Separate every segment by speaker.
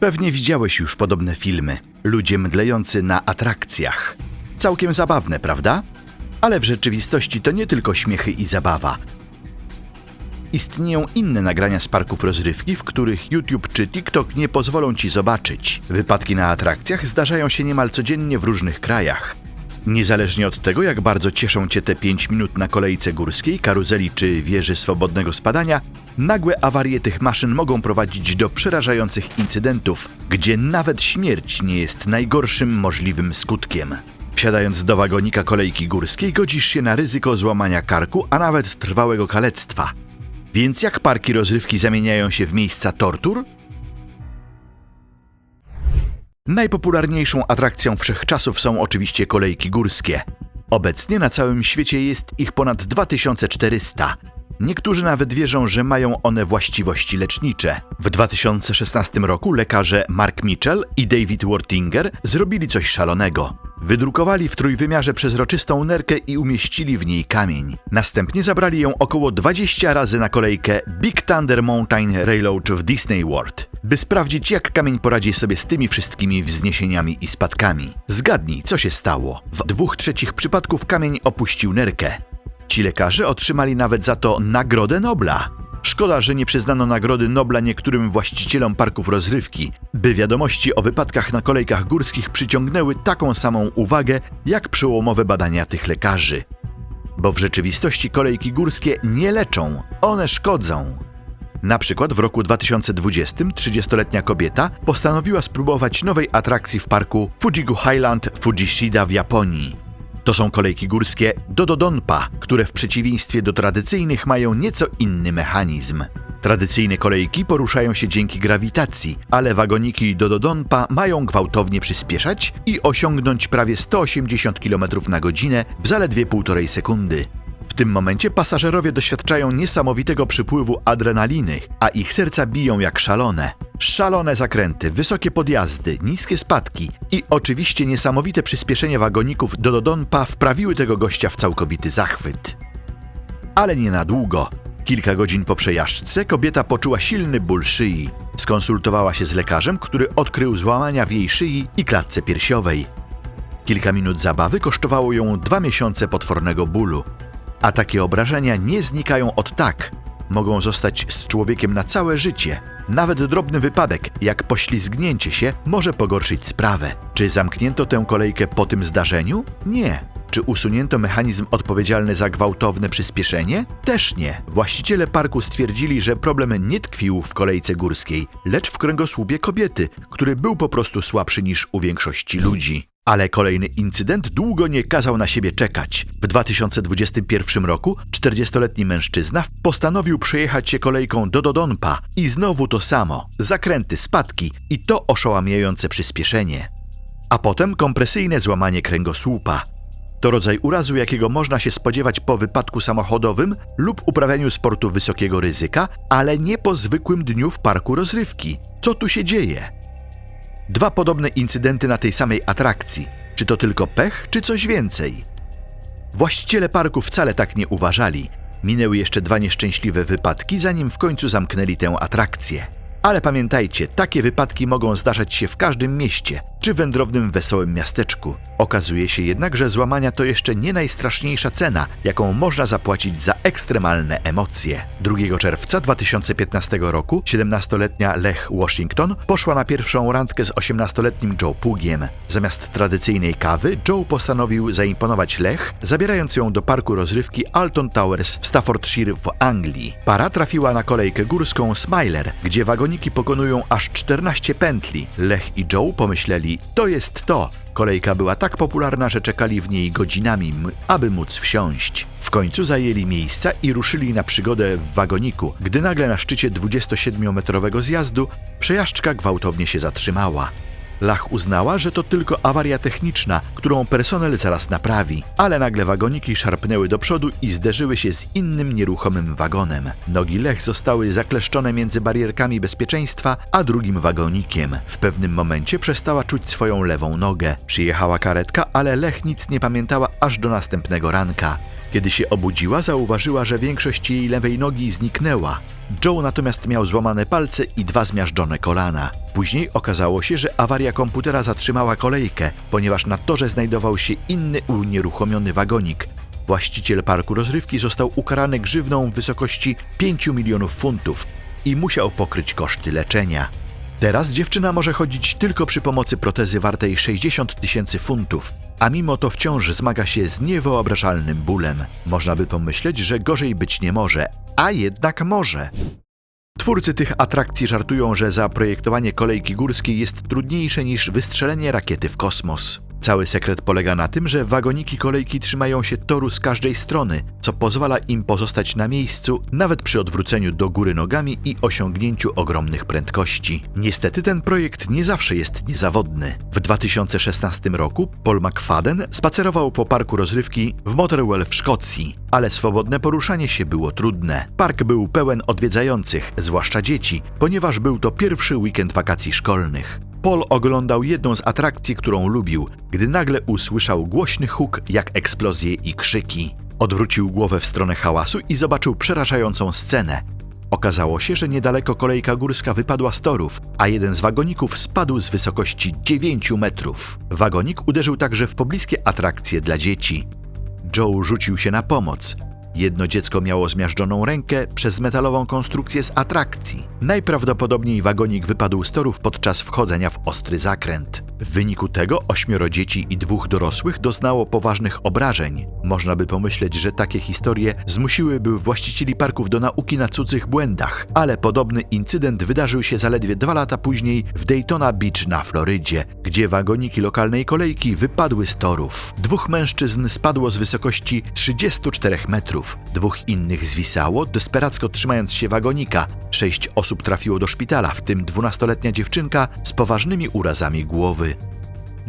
Speaker 1: Pewnie widziałeś już podobne filmy. Ludzie mdlejący na atrakcjach. Całkiem zabawne, prawda? Ale w rzeczywistości to nie tylko śmiechy i zabawa. Istnieją inne nagrania z parków rozrywki, w których YouTube czy TikTok nie pozwolą ci zobaczyć. Wypadki na atrakcjach zdarzają się niemal codziennie w różnych krajach. Niezależnie od tego, jak bardzo cieszą cię te 5 minut na kolejce górskiej, karuzeli czy wieży swobodnego spadania, nagłe awarie tych maszyn mogą prowadzić do przerażających incydentów, gdzie nawet śmierć nie jest najgorszym możliwym skutkiem. Wsiadając do wagonika kolejki górskiej, godzisz się na ryzyko złamania karku, a nawet trwałego kalectwa. Więc jak parki rozrywki zamieniają się w miejsca tortur? Najpopularniejszą atrakcją wszechczasów są oczywiście kolejki górskie. Obecnie na całym świecie jest ich ponad 2400. Niektórzy nawet wierzą, że mają one właściwości lecznicze. W 2016 roku lekarze Mark Mitchell i David Wortinger zrobili coś szalonego. Wydrukowali w trójwymiarze przezroczystą nerkę i umieścili w niej kamień. Następnie zabrali ją około 20 razy na kolejkę Big Thunder Mountain Railroad w Disney World, by sprawdzić, jak kamień poradzi sobie z tymi wszystkimi wzniesieniami i spadkami. Zgadnij, co się stało. W dwóch trzecich przypadków kamień opuścił nerkę. Ci lekarze otrzymali nawet za to Nagrodę Nobla. Szkoda, że nie przyznano Nagrody Nobla niektórym właścicielom parków rozrywki, by wiadomości o wypadkach na kolejkach górskich przyciągnęły taką samą uwagę jak przełomowe badania tych lekarzy. Bo w rzeczywistości kolejki górskie nie leczą, one szkodzą. Na przykład w roku 2020 30-letnia kobieta postanowiła spróbować nowej atrakcji w parku Fujigu Highland Fujishida w Japonii. To są kolejki górskie Dododonpa, które w przeciwieństwie do tradycyjnych mają nieco inny mechanizm. Tradycyjne kolejki poruszają się dzięki grawitacji, ale wagoniki Dododonpa mają gwałtownie przyspieszać i osiągnąć prawie 180 km na godzinę w zaledwie półtorej sekundy. W tym momencie pasażerowie doświadczają niesamowitego przypływu adrenaliny, a ich serca biją jak szalone. Szalone zakręty, wysokie podjazdy, niskie spadki i oczywiście niesamowite przyspieszenie wagoników do Dodonpa wprawiły tego gościa w całkowity zachwyt. Ale nie na długo. Kilka godzin po przejażdżce kobieta poczuła silny ból szyi. Skonsultowała się z lekarzem, który odkrył złamania w jej szyi i klatce piersiowej. Kilka minut zabawy kosztowało ją dwa miesiące potwornego bólu. A takie obrażenia nie znikają od tak. Mogą zostać z człowiekiem na całe życie. Nawet drobny wypadek, jak poślizgnięcie się, może pogorszyć sprawę. Czy zamknięto tę kolejkę po tym zdarzeniu? Nie. Czy usunięto mechanizm odpowiedzialny za gwałtowne przyspieszenie? Też nie. Właściciele parku stwierdzili, że problem nie tkwił w kolejce górskiej, lecz w kręgosłupie kobiety, który był po prostu słabszy niż u większości ludzi. Ale kolejny incydent długo nie kazał na siebie czekać. W 2021 roku 40-letni mężczyzna postanowił przejechać się kolejką do Dodonpa i znowu to samo. Zakręty, spadki i to oszałamiające przyspieszenie. A potem kompresyjne złamanie kręgosłupa. To rodzaj urazu, jakiego można się spodziewać po wypadku samochodowym lub uprawianiu sportu wysokiego ryzyka, ale nie po zwykłym dniu w parku rozrywki. Co tu się dzieje? Dwa podobne incydenty na tej samej atrakcji. Czy to tylko pech, czy coś więcej? Właściciele parku wcale tak nie uważali. Minęły jeszcze dwa nieszczęśliwe wypadki, zanim w końcu zamknęli tę atrakcję. Ale pamiętajcie, takie wypadki mogą zdarzać się w każdym mieście czy wędrownym wesołym miasteczku. Okazuje się jednak, że złamania to jeszcze nie najstraszniejsza cena, jaką można zapłacić za ekstremalne emocje. 2 czerwca 2015 roku 17-letnia Lech Washington poszła na pierwszą randkę z 18-letnim Joe Pugiem. Zamiast tradycyjnej kawy, Joe postanowił zaimponować Lech, zabierając ją do parku rozrywki Alton Towers w Staffordshire w Anglii. Para trafiła na kolejkę górską Smiler, gdzie wagoniki pokonują aż 14 pętli. Lech i Joe pomyśleli, to jest to. Kolejka była tak popularna, że czekali w niej godzinami, aby móc wsiąść. W końcu zajęli miejsca i ruszyli na przygodę w wagoniku, gdy nagle na szczycie 27-metrowego zjazdu przejażdżka gwałtownie się zatrzymała. Lach uznała, że to tylko awaria techniczna, którą personel zaraz naprawi, ale nagle wagoniki szarpnęły do przodu i zderzyły się z innym nieruchomym wagonem. Nogi Lech zostały zakleszczone między barierkami bezpieczeństwa a drugim wagonikiem. W pewnym momencie przestała czuć swoją lewą nogę. Przyjechała karetka, ale Lech nic nie pamiętała aż do następnego ranka. Kiedy się obudziła, zauważyła, że większość jej lewej nogi zniknęła. Joe natomiast miał złamane palce i dwa zmiażdżone kolana. Później okazało się, że awaria komputera zatrzymała kolejkę, ponieważ na torze znajdował się inny unieruchomiony wagonik. Właściciel parku rozrywki został ukarany grzywną w wysokości 5 milionów funtów i musiał pokryć koszty leczenia. Teraz dziewczyna może chodzić tylko przy pomocy protezy wartej 60 tysięcy funtów, a mimo to wciąż zmaga się z niewyobrażalnym bólem. Można by pomyśleć, że gorzej być nie może, a jednak może. Twórcy tych atrakcji żartują, że zaprojektowanie kolejki górskiej jest trudniejsze niż wystrzelenie rakiety w kosmos. Cały sekret polega na tym, że wagoniki kolejki trzymają się toru z każdej strony, co pozwala im pozostać na miejscu nawet przy odwróceniu do góry nogami i osiągnięciu ogromnych prędkości. Niestety ten projekt nie zawsze jest niezawodny. W 2016 roku Paul McFadden spacerował po parku rozrywki w Motherwell w Szkocji, ale swobodne poruszanie się było trudne. Park był pełen odwiedzających, zwłaszcza dzieci, ponieważ był to pierwszy weekend wakacji szkolnych. Paul oglądał jedną z atrakcji, którą lubił, gdy nagle usłyszał głośny huk jak eksplozje i krzyki. Odwrócił głowę w stronę hałasu i zobaczył przerażającą scenę. Okazało się, że niedaleko kolejka górska wypadła z torów, a jeden z wagoników spadł z wysokości 9 metrów. Wagonik uderzył także w pobliskie atrakcje dla dzieci. Joe rzucił się na pomoc. Jedno dziecko miało zmiażdżoną rękę przez metalową konstrukcję z atrakcji. Najprawdopodobniej wagonik wypadł z torów podczas wchodzenia w ostry zakręt. W wyniku tego ośmioro dzieci i dwóch dorosłych doznało poważnych obrażeń. Można by pomyśleć, że takie historie zmusiłyby właścicieli parków do nauki na cudzych błędach, ale podobny incydent wydarzył się zaledwie dwa lata później w Daytona Beach na Florydzie, gdzie wagoniki lokalnej kolejki wypadły z torów. Dwóch mężczyzn spadło z wysokości 34 metrów, dwóch innych zwisało, desperacko trzymając się wagonika. Sześć osób trafiło do szpitala, w tym dwunastoletnia dziewczynka z poważnymi urazami głowy.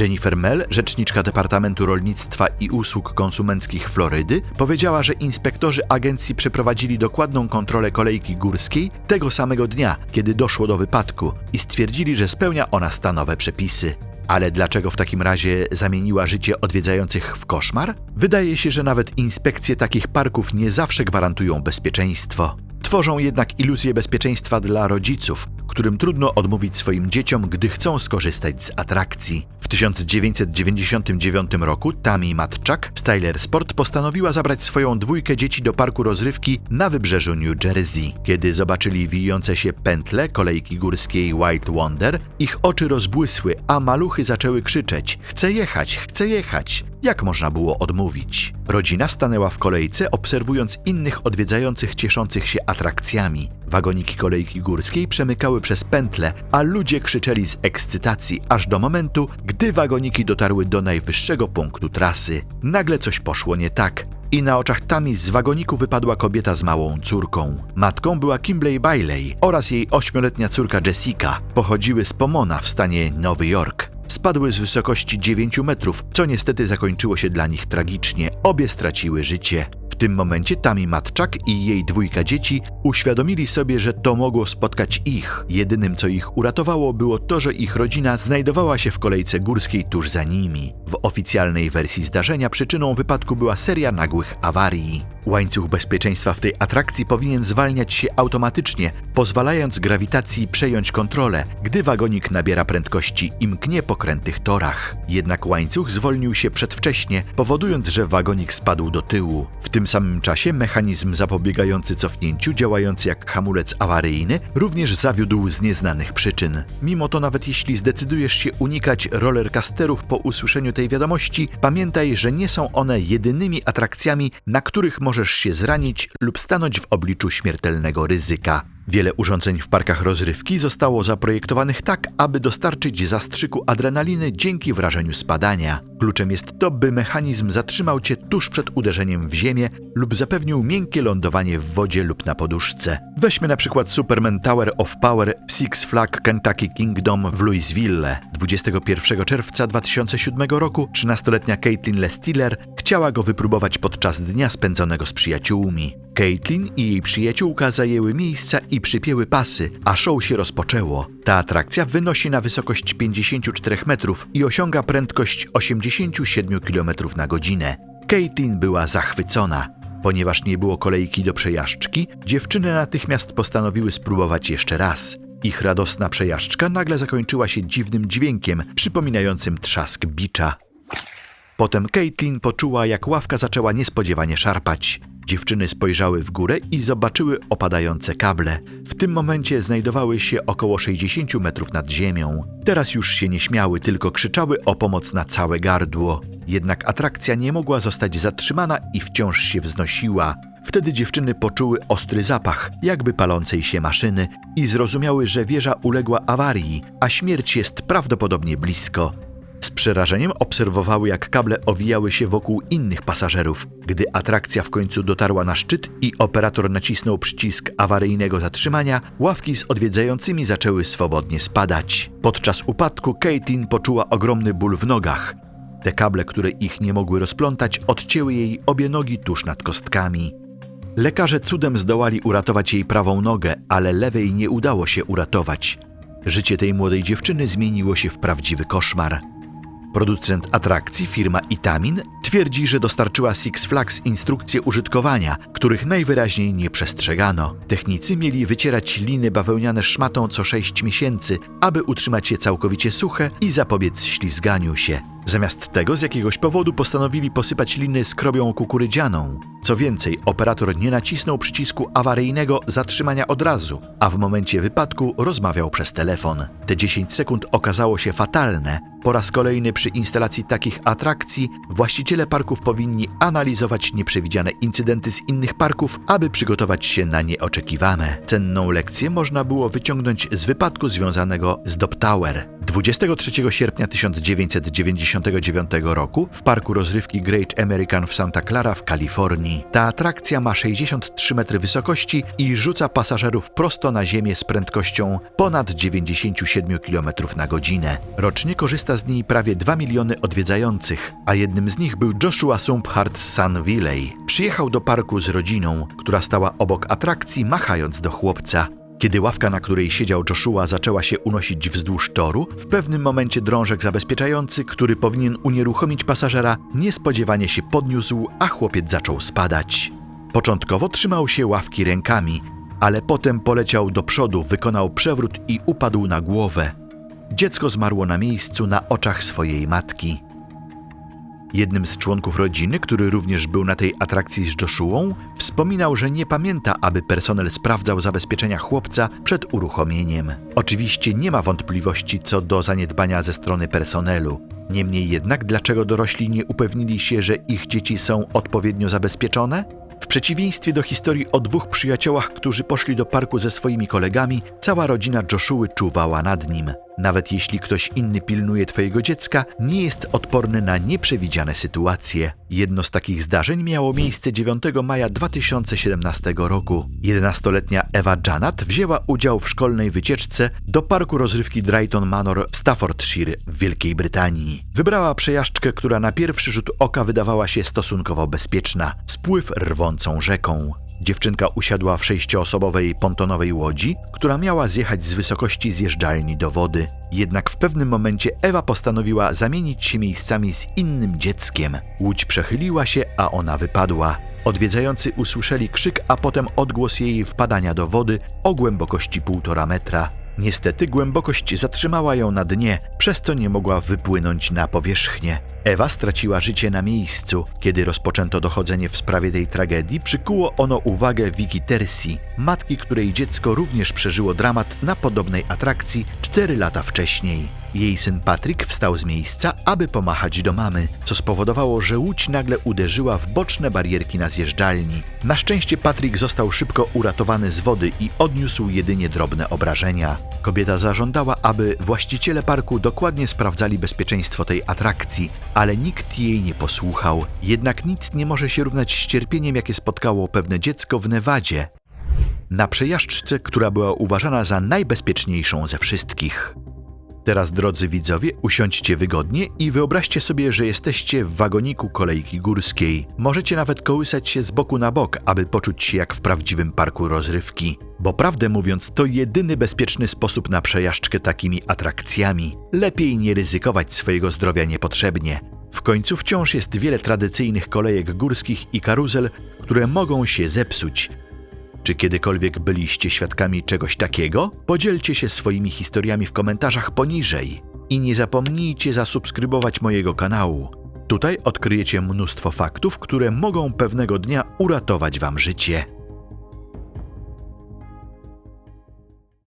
Speaker 1: Jennifer Mell, rzeczniczka Departamentu Rolnictwa i Usług Konsumenckich Florydy, powiedziała, że inspektorzy agencji przeprowadzili dokładną kontrolę kolejki górskiej tego samego dnia, kiedy doszło do wypadku i stwierdzili, że spełnia ona stanowe przepisy. Ale dlaczego w takim razie zamieniła życie odwiedzających w koszmar? Wydaje się, że nawet inspekcje takich parków nie zawsze gwarantują bezpieczeństwo. Tworzą jednak iluzję bezpieczeństwa dla rodziców, którym trudno odmówić swoim dzieciom, gdy chcą skorzystać z atrakcji. W 1999 roku Tammy Matczak z Tyler Sport postanowiła zabrać swoją dwójkę dzieci do parku rozrywki na wybrzeżu New Jersey. Kiedy zobaczyli wijące się pętle kolejki górskiej White Wonder, ich oczy rozbłysły, a maluchy zaczęły krzyczeć: Chcę jechać, chcę jechać! Jak można było odmówić? Rodzina stanęła w kolejce, obserwując innych odwiedzających cieszących się atrakcjami. Wagoniki kolejki górskiej przemykały przez pętle, a ludzie krzyczeli z ekscytacji aż do momentu, gdy wagoniki dotarły do najwyższego punktu trasy. Nagle coś poszło nie tak. I na oczach Tami z wagoniku wypadła kobieta z małą córką. Matką była Kimbley Bailey oraz jej ośmioletnia córka Jessica. Pochodziły z Pomona w stanie Nowy Jork. Spadły z wysokości 9 metrów, co niestety zakończyło się dla nich tragicznie. Obie straciły życie. Tym momencie Tami Matczak i jej dwójka dzieci uświadomili sobie, że to mogło spotkać ich. Jedynym, co ich uratowało, było to, że ich rodzina znajdowała się w kolejce górskiej tuż za nimi. W oficjalnej wersji zdarzenia przyczyną wypadku była seria nagłych awarii. Łańcuch bezpieczeństwa w tej atrakcji powinien zwalniać się automatycznie, pozwalając grawitacji przejąć kontrolę, gdy wagonik nabiera prędkości i mknie po krętych torach. Jednak łańcuch zwolnił się przedwcześnie, powodując, że wagonik spadł do tyłu. W tym samym czasie mechanizm zapobiegający cofnięciu, działający jak hamulec awaryjny, również zawiódł z nieznanych przyczyn. Mimo to nawet jeśli zdecydujesz się unikać rollercasterów po usłyszeniu tej wiadomości, pamiętaj, że nie są one jedynymi atrakcjami, na których możesz się zranić lub stanąć w obliczu śmiertelnego ryzyka. Wiele urządzeń w parkach rozrywki zostało zaprojektowanych tak, aby dostarczyć zastrzyku adrenaliny dzięki wrażeniu spadania. Kluczem jest to, by mechanizm zatrzymał cię tuż przed uderzeniem w ziemię lub zapewnił miękkie lądowanie w wodzie lub na poduszce. Weźmy na przykład Superman Tower of Power w Six Flag Kentucky Kingdom w Louisville. 21 czerwca 2007 roku 13-letnia Caitlin Lestiller chciała go wypróbować podczas dnia spędzonego z przyjaciółmi. Caitlin i jej przyjaciółka zajęły miejsca i przypięły pasy, a show się rozpoczęło. Ta atrakcja wynosi na wysokość 54 metrów i osiąga prędkość 87 km na godzinę. Caitlin była zachwycona. Ponieważ nie było kolejki do przejażdżki, dziewczyny natychmiast postanowiły spróbować jeszcze raz. Ich radosna przejażdżka nagle zakończyła się dziwnym dźwiękiem, przypominającym trzask bicza. Potem Caitlin poczuła, jak ławka zaczęła niespodziewanie szarpać. Dziewczyny spojrzały w górę i zobaczyły opadające kable. W tym momencie znajdowały się około 60 metrów nad ziemią. Teraz już się nie śmiały, tylko krzyczały o pomoc na całe gardło. Jednak atrakcja nie mogła zostać zatrzymana i wciąż się wznosiła. Wtedy dziewczyny poczuły ostry zapach, jakby palącej się maszyny, i zrozumiały, że wieża uległa awarii, a śmierć jest prawdopodobnie blisko. Z przerażeniem obserwowały, jak kable owijały się wokół innych pasażerów. Gdy atrakcja w końcu dotarła na szczyt i operator nacisnął przycisk awaryjnego zatrzymania, ławki z odwiedzającymi zaczęły swobodnie spadać. Podczas upadku Caitlin poczuła ogromny ból w nogach. Te kable, które ich nie mogły rozplątać, odcięły jej obie nogi tuż nad kostkami. Lekarze cudem zdołali uratować jej prawą nogę, ale lewej nie udało się uratować. Życie tej młodej dziewczyny zmieniło się w prawdziwy koszmar. Producent atrakcji, firma Itamin, twierdzi, że dostarczyła Six Flags instrukcje użytkowania, których najwyraźniej nie przestrzegano. Technicy mieli wycierać liny bawełniane szmatą co 6 miesięcy, aby utrzymać je całkowicie suche i zapobiec ślizganiu się. Zamiast tego z jakiegoś powodu postanowili posypać liny skrobią kukurydzianą. Co więcej, operator nie nacisnął przycisku awaryjnego zatrzymania od razu, a w momencie wypadku rozmawiał przez telefon. Te 10 sekund okazało się fatalne. Po raz kolejny przy instalacji takich atrakcji właściciele parków powinni analizować nieprzewidziane incydenty z innych parków, aby przygotować się na nieoczekiwane. Cenną lekcję można było wyciągnąć z wypadku związanego z Dop Tower. 23 sierpnia 1999 roku w parku rozrywki Great American w Santa Clara w Kalifornii. Ta atrakcja ma 63 metry wysokości i rzuca pasażerów prosto na ziemię z prędkością ponad 97 km na godzinę. Rocznie korzysta z niej prawie 2 miliony odwiedzających, a jednym z nich był Joshua Sumphart z Valley. Przyjechał do parku z rodziną, która stała obok atrakcji machając do chłopca. Kiedy ławka, na której siedział Joshua, zaczęła się unosić wzdłuż toru, w pewnym momencie drążek zabezpieczający, który powinien unieruchomić pasażera, niespodziewanie się podniósł, a chłopiec zaczął spadać. Początkowo trzymał się ławki rękami, ale potem poleciał do przodu, wykonał przewrót i upadł na głowę. Dziecko zmarło na miejscu na oczach swojej matki. Jednym z członków rodziny, który również był na tej atrakcji z Joshuą, wspominał, że nie pamięta, aby personel sprawdzał zabezpieczenia chłopca przed uruchomieniem. Oczywiście nie ma wątpliwości co do zaniedbania ze strony personelu. Niemniej jednak, dlaczego dorośli nie upewnili się, że ich dzieci są odpowiednio zabezpieczone? W przeciwieństwie do historii o dwóch przyjaciołach, którzy poszli do parku ze swoimi kolegami, cała rodzina Joshuły czuwała nad nim. Nawet jeśli ktoś inny pilnuje twojego dziecka, nie jest odporny na nieprzewidziane sytuacje. Jedno z takich zdarzeń miało miejsce 9 maja 2017 roku. 11-letnia Ewa Janat wzięła udział w szkolnej wycieczce do parku rozrywki Drayton Manor w Staffordshire w Wielkiej Brytanii. Wybrała przejażdżkę, która na pierwszy rzut oka wydawała się stosunkowo bezpieczna. Spływ rwącą rzeką. Dziewczynka usiadła w sześcioosobowej pontonowej łodzi, która miała zjechać z wysokości zjeżdżalni do wody. Jednak w pewnym momencie Ewa postanowiła zamienić się miejscami z innym dzieckiem. Łódź przechyliła się, a ona wypadła. Odwiedzający usłyszeli krzyk, a potem odgłos jej wpadania do wody o głębokości półtora metra. Niestety głębokość zatrzymała ją na dnie, przez to nie mogła wypłynąć na powierzchnię. Ewa straciła życie na miejscu. Kiedy rozpoczęto dochodzenie w sprawie tej tragedii, przykuło ono uwagę Vicky Tersi, matki, której dziecko również przeżyło dramat na podobnej atrakcji 4 lata wcześniej. Jej syn Patrick wstał z miejsca, aby pomachać do mamy, co spowodowało, że łódź nagle uderzyła w boczne barierki na zjeżdżalni. Na szczęście Patrick został szybko uratowany z wody i odniósł jedynie drobne obrażenia. Kobieta zażądała, aby właściciele parku dokładnie sprawdzali bezpieczeństwo tej atrakcji, ale nikt jej nie posłuchał. Jednak nic nie może się równać z cierpieniem, jakie spotkało pewne dziecko w Nevadzie. Na przejażdżce, która była uważana za najbezpieczniejszą ze wszystkich. Teraz, drodzy widzowie, usiądźcie wygodnie i wyobraźcie sobie, że jesteście w wagoniku kolejki górskiej. Możecie nawet kołysać się z boku na bok, aby poczuć się jak w prawdziwym parku rozrywki. Bo prawdę mówiąc, to jedyny bezpieczny sposób na przejażdżkę takimi atrakcjami. Lepiej nie ryzykować swojego zdrowia niepotrzebnie. W końcu wciąż jest wiele tradycyjnych kolejek górskich i karuzel, które mogą się zepsuć. Czy kiedykolwiek byliście świadkami czegoś takiego? Podzielcie się swoimi historiami w komentarzach poniżej. I nie zapomnijcie zasubskrybować mojego kanału. Tutaj odkryjecie mnóstwo faktów, które mogą pewnego dnia uratować Wam życie.